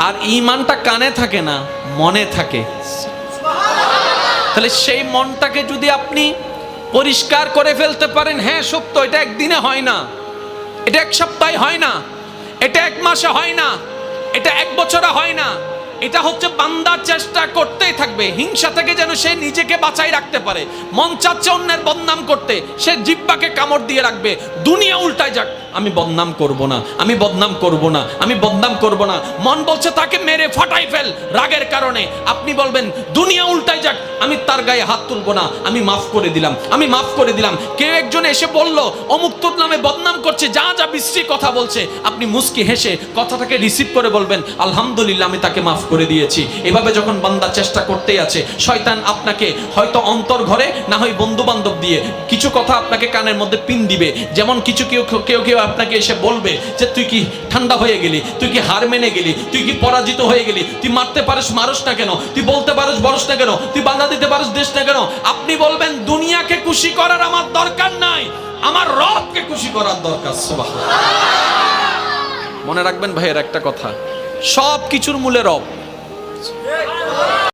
আর ইমানটা কানে থাকে না, মনে থাকে। তাহলে সেই মনটাকে যদি আপনি পরিষ্কার করে ফেলতে পারেন হ্যাঁ সত্য, এটা একদিনে হয় না। এটা এক সপ্তাহে হয় না। এটা এক মাসে হয় না। এটা এক বছরে হয় না। এটা হচ্ছে বান্দার চেষ্টা করতেই থাকবে। হিংসা থেকে যেন সে নিজেকে বাঁচাই রাখতে পারে। মন চাচ্ছে অন্যের বদনাম করতে। সে জিব্বাকে কামড় দিয়ে রাখবে। দুনিয়া উল্টায় যাক। আমি বদনাম করব না, আমি বদনাম করব না, আমি বদনাম করব না। মন বলছে তাকে মেরে ফাটাই ফেল, রাগের কারণে। আপনি বলবেন, দুনিয়া উল্টায় যাক, আমি তার গায়ে হাত তুলবো না, আমি মাফ করে দিলাম, আমি মাফ করে দিলাম। কেউ একজন এসে বলল, অমুক তোর নামে বদনাম করছে, যা যা বিশ্রী কথা বলছে। আপনি মুস্কি হেসে কথাটাকে রিসিভ করে বলবেন, আলহামদুলিল্লাহ, আমি তাকে মাফ করে দিয়েছি। এভাবে যখন বান্দা চেষ্টা করতেই আছে, শয়তান আপনাকে হয়তো অন্তর ঘরে, না হয় বন্ধু বান্ধব দিয়ে কিছু কথা আপনাকে কানের মধ্যে পিন দিবে। যেমন কিছু কেউ কেউ কেউ আপনাকে এসে বলবে যে তুই কি ঠান্ডা হয়ে গেলি? তুই কি হার মেনে গেলি? তুই কি পরাজিত হয়ে গেলি? তুই মারতে পারিস, মারস না কেন? তুই বলতে পারিস বরস না কেন? তুই বাধা দিতে পারিস দেশ না কেন? আপনি বলবেন, দুনিয়াকে খুশি করার আমার দরকার নাই। আমার রবকে খুশি করার দরকার মনে রাখবেন ভাইয়ের একটা কথা সব কিছুর মূলে রব।